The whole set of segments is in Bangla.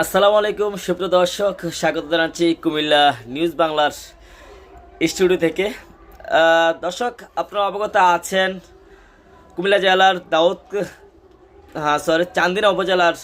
আসসালামু আলাইকুম, সুপ্রিয় দর্শক, স্বাগত জানাচ্ছি কুমিল্লা নিউজ বাংলার স্টুডিও থেকে। দর্শক, আপনারা অবগত আছেন, কুমিল্লা জেলার দাউদ হ্যাঁ সরি চান্দিনা উপজেলার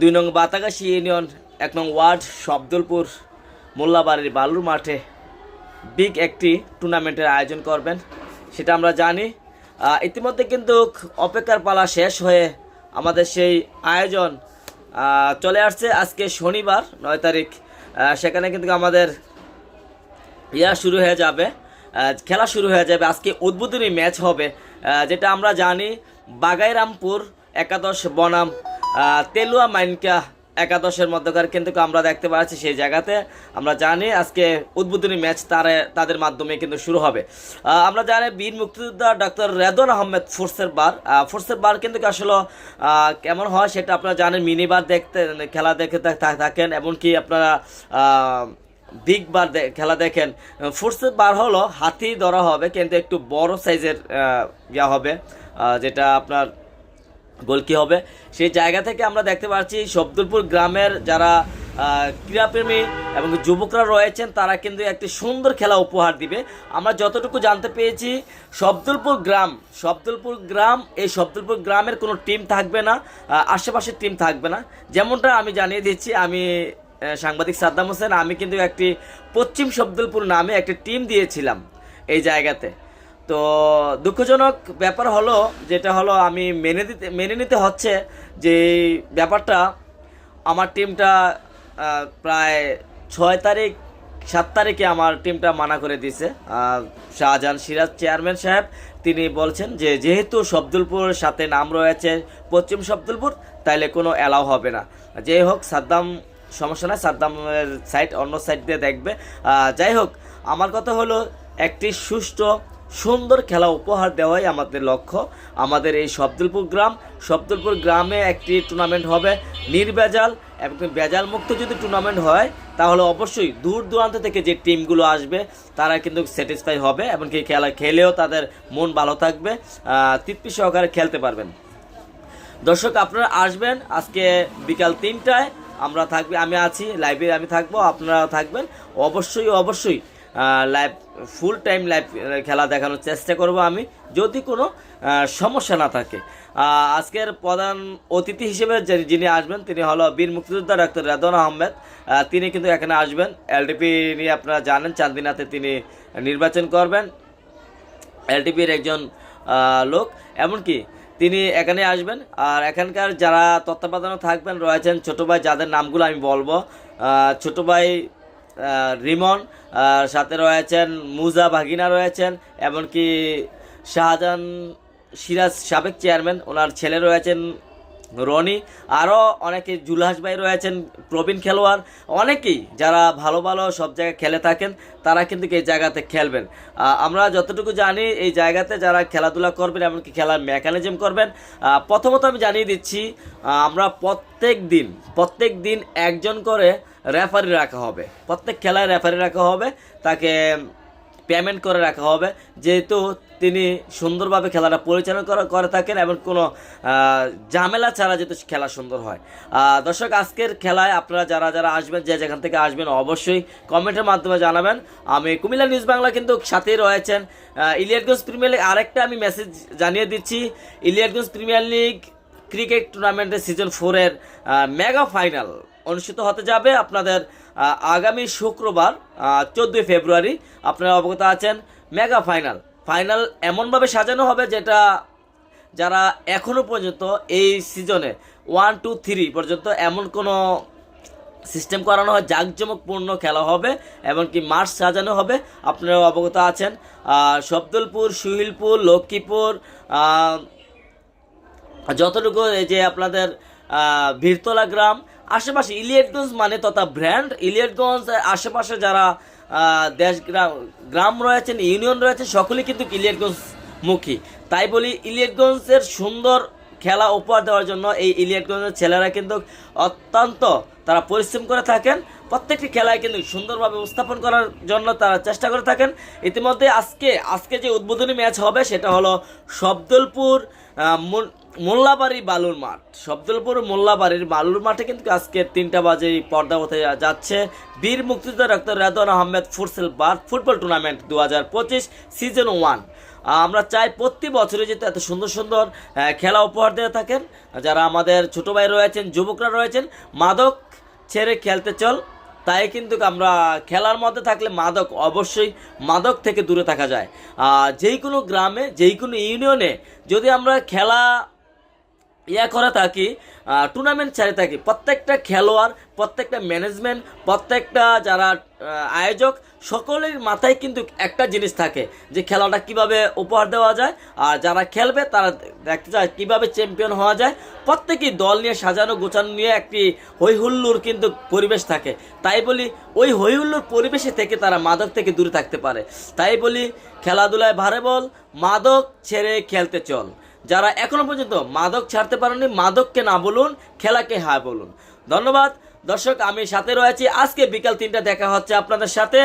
দুই নং বাতাগাছি ইউনিয়ন, এক নং ওয়ার্ড শব্দলপুর মোল্লাবাড়ির বালুর মাঠে বিগ একটি টুর্নামেন্টের আয়োজন করবেন, সেটা আমরা জানি। ইতিমধ্যে কিন্তু অপেক্ষার পালা শেষ হয়ে আমাদের সেই আয়োজন চলে আসছে আজকে শনিবার, নয় তারিখ। সেখানে কিন্তু আমাদের ইয়া শুরু হয়ে যাবে খেলা শুরু হয়ে যাবে। আজকে উদ্বোধনী ম্যাচ হবে যেটা আমরা জানি বাগাইরামপুর একাদশ বনাম তেলুয়া মাইনকা একাদশের মধ্যকার কিন্তু আমরা দেখতে পাচ্ছি সেই জায়গাতে। আমরা জানি আজকে উদ্বোধনী ম্যাচ তারে তাদের মাধ্যমে কিন্তু শুরু হবে। আমরা জানি বীর মুক্তিযোদ্ধা ডক্টর রেদন আহমেদ ফোর্সের বার। ফোর্সের বার কিন্তু আসলে কেমন হয় সেটা আপনারা জানেন, মিনিবার দেখতে খেলা দেখে থাকেন, এমনকি আপনারা বিগ বার খেলা দেখেন। ফোর্সের বার হলো হাতি ধরা হবে, কিন্তু একটু বড় সাইজের ইয়া হবে যেটা আপনার গোল কি হবে? সেই জায়গা থেকে আমরা দেখতে পাচ্ছি শব্দুলপুর গ্রামের যারা ক্রীড়াপ্রেমী এবং যুবকরা রয়েছেন, তারা কিন্তু একটি সুন্দর খেলা উপহার দিবে। আমরা যতটুকু জানতে পেরেছি, শব্দুলপুর গ্রাম শব্দুলপুর গ্রাম, এই শব্দুলপুর গ্রামের কোনো টিম থাকবে না আশেপাশের টিম থাকবে না। যেমনটা আমি জানিয়ে দিচ্ছি, আমি সাংবাদিক সাদ্দাম হোসেন, আমি কিন্তু একটি পশ্চিম শব্দুলপুর নামে একটি টিম দিয়েছিলাম এই জায়গাতে। তো দুঃখজনক ব্যাপার হলো, যেটা হলো আমি মেনে দিতে, মেনে নিতে হচ্ছে যে ব্যাপারটা আমার টিমটা প্রায় ছয় তারিখ, সাত তারিখে আমার টিমটা মানা করে দিয়েছে। শাহজাহান সিরাজ চেয়ারম্যান সাহেব, তিনি বলছেন যে যেহেতু শব্দুলপুরের সাথে নাম রয়েছে পশ্চিম শব্দুলপুর, তাইলে কোনো অ্যালাউ হবে না। যেই হোক, সাদ্দাম, সমস্যা নাই, সাদ্দামের সাইড অন্য সাইড দিয়ে দেখবে। যাই হোক, আমার কথা হলো, একটি সুষ্ঠু সুন্দর খেলা উপহার দেওয়াই আমাদের লক্ষ্য। আমাদের এই শব্দুলপুর গ্রাম, শব্দুলপুর গ্রামে একটি টুর্নামেন্ট হবে নির্ভেজাল এবং বেজাল মুক্ত যদি টুর্নামেন্ট হয়, তাহলে অবশ্যই দূর দূরান্ত থেকে যে টিমগুলো আসবে, তারা কিন্তু স্যাটিসফাই হবে এমনকি খেলা খেলেও তাদের মন ভালো থাকবে তৃপ্তি সহকারে খেলতে পারবেন। দর্শক, আপনারা আসবেন আজকে বিকাল তিনটায়, আমরা থাকবে, আমি আছি লাইব্রেরি আমি থাকব আপনারা থাকবেন। অবশ্যই অবশ্যই লাইভ ফুল টাইম লাইভ খেলা দেখানোর চেষ্টা করব আমি, যদি কোনো সমস্যা না থাকে। আজকের প্রধান অতিথি হিসেবে যিনি আসবেন, তিনি হলো বীর মুক্তিযোদ্ধা ডাক্তার রেদন আহমেদ। তিনি কিন্তু এখানে আসবেন। এলডিপি নিয়ে আপনারা জানেন, চান্দিনাতে তিনি নির্বাচন করবেন। এলটিপির একজন লোক। এমনকি তিনি এখানে আসবেন। আর এখানকার যারা তত্ত্বাবধানে থাকবেন, রয়েছেন ছোটো ভাই, যাদের নামগুলো আমি বলব। ছোটো ভাই রিমন সাথে রয়েছেন মুজা ভাগিনা রয়েছেন এমনকি শাহজাহান সিরাজ সাবেক চেয়ারম্যান ওনার ছেলে রয়েছেন রনি আরও অনেকে জুলহাস ভাই রয়েছেন, প্রবীণ খেলোয়াড়, অনেকেই যারা ভালো ভালো সব জায়গায় খেলে থাকেন, তারা কিন্তু এই জায়গাতে খেলবেন। আমরা যতটুকু জানি, এই জায়গাতে যারা খেলাধুলা করবেন, এমনকি খেলার মেকানিজম করবেন প্রথমত আমি জানিয়ে দিচ্ছি আমরা প্রত্যেক দিন প্রত্যেক দিন একজন করে রেফারি রাখা হবে। প্রত্যেক খেলায় রেফারি রাখা হবে, তাকে পেমেন্ট করে রাখা হবে। যেহেতু তিনি সুন্দরভাবে খেলাটা পরিচালনা করে করে থাকেন এবং কোনো ঝামেলা ছাড়া যেহেতু খেলা সুন্দর হয়। দর্শক আজকের খেলায় আপনারা যারা যারা আসবেন যে যেখান থেকে আসবেন অবশ্যই কমেন্টের মাধ্যমে জানাবেন। আমি কুমিল্লা নিউজ বাংলা কিন্তু সাথেই রয়েছেন। আহ, ইলিয়াটগঞ্জ প্রিমিয়ার লিগ আরেকটা আমি মেসেজ জানিয়ে দিচ্ছি। ইলিয়াটগঞ্জ প্রিমিয়ার লিগ ক্রিকেট টুর্নামেন্টের সিজন ফোরের মেগা ফাইনাল অনুষ্ঠিত হতে যাবে আপনাদের আগামী শুক্রবার চোদ্দোই ফেব্রুয়ারি। আপনারা অবগত আছেন মেগা ফাইনাল ফাইনাল এমনভাবে সাজানো হবে যেটা যারা এখনও পর্যন্ত এই সিজনে ওয়ান টু থ্রি পর্যন্ত এমন কোনো সিস্টেম করানো হয় জাঁকজমকপূর্ণ খেলা হবে এমনকি মাঠ সাজানো হবে। আপনারা অবগত আছেন। শব্দলপুর সুহিলপুর লক্ষ্মীপুর যতটুকু এই যে আপনাদের আহ, বীরতলা গ্রাম আশেপাশে ইলিয়েটগঞ্জ মানে তথা ব্র্যান্ড। ইলিয়েটগঞ্জ আশেপাশে যারা দেশ গ্রাম রয়েছেন, ইউনিয়ন রয়েছে সকলেই কিন্তু ইলিয়েটগঞ্জ মুখী তাই বলি ইলিয়েটগঞ্জের সুন্দর খেলা উপহার দেওয়ার জন্য এই ইলিয়েটগঞ্জের ছেলেরা কিন্তু অত্যন্ত তারা পরিশ্রম করে থাকেন। প্রত্যেকটি খেলায় কিন্তু সুন্দরভাবে উপস্থাপন করার জন্য তারা চেষ্টা করে থাকেন। ইতিমধ্যে আজকে আজকে যে উদ্বোধনী ম্যাচ হবে, সেটা হলো শব্দলপুর মোল্লাবাড়ি বালুর মাঠ। শব্দলপুর মোল্লাবাড়ির বালুর মাঠে কিন্তু আজকে তিনটা বাজে পর্দা হতে যাচ্ছে বীর মুক্তিযোদ্ধা ডক্টর রেদওয়ান আহমেদ ফুটসেল বার ফুটবল টুর্নামেন্ট দু হাজার পঁচিশ সিজন ওয়ান। আমরা চাই প্রতি বছরে যেতে এত সুন্দর সুন্দর খেলা উপহার দিয়ে থাকেন। যারা আমাদের ছোটো ভাই রয়েছেন, যুবকরা রয়েছেন, মাদক ছেড়ে খেলতে চল। তাই কিন্তু আমরা খেলার মধ্যে থাকলে মাদক অবশ্যই মাদক থেকে দূরে থাকা যায়। যেই কোনো গ্রামে, যেই কোনো ইউনিয়নে যদি আমরা খেলা ইয়া করে থাকি টুর্নামেন্ট ছেড়ে থাকি। প্রত্যেকটা খেলোয়াড়, প্রত্যেকটা ম্যানেজমেন্ট প্রত্যেকটা যারা আয়োজক, সকলের মাথায় কিন্তু একটা জিনিস থাকে যে খেলাটা কীভাবে উপহার দেওয়া যায়, আর যারা খেলবে তারা দেখতে চায় কীভাবে চ্যাম্পিয়ন হওয়া যায়। প্রত্যেকেই দল নিয়ে সাজানো গোছানো নিয়ে একটি হৈহুল্লোর কিন্তু পরিবেশ থাকে। তাই বলি, ওই হৈহুল্লুর পরিবেশে থেকে তারা মাদক থেকে দূরে থাকতে পারে। তাই বলি, খেলাধুলায় ভারে বল, মাদক ছেড়ে খেলতে চল। যারা এখনও পর্যন্ত মাদক ছাড়তে পারেননি, মাদককে না বলুন, খেলাকে হ্যাঁ বলুন। ধন্যবাদ। দর্শক, আমি সাথে রয়েছি। আজকে বিকাল তিনটা দেখা হচ্ছে আপনাদের সাথে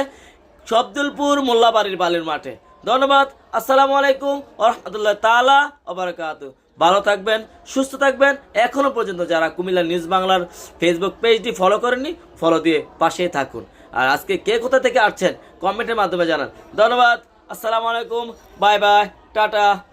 শব্দুলপুর মোল্লাবাড়ির বালির মাঠে। ধন্যবাদ। আসসালামু আলাইকুম রহমতুল্লাহ তালা ওবরাকাত ভালো থাকবেন, সুস্থ থাকবেন। এখনও পর্যন্ত যারা কুমিল্লা নিউজ বাংলার ফেসবুক পেজটি ফলো করেননি, ফলো দিয়ে পাশেই থাকুন। আর আজকে কে কোথা থেকে আসছেন, কমেন্টের মাধ্যমে জানান। ধন্যবাদ। আসসালামু আলাইকুম। Bye bye. টাটা।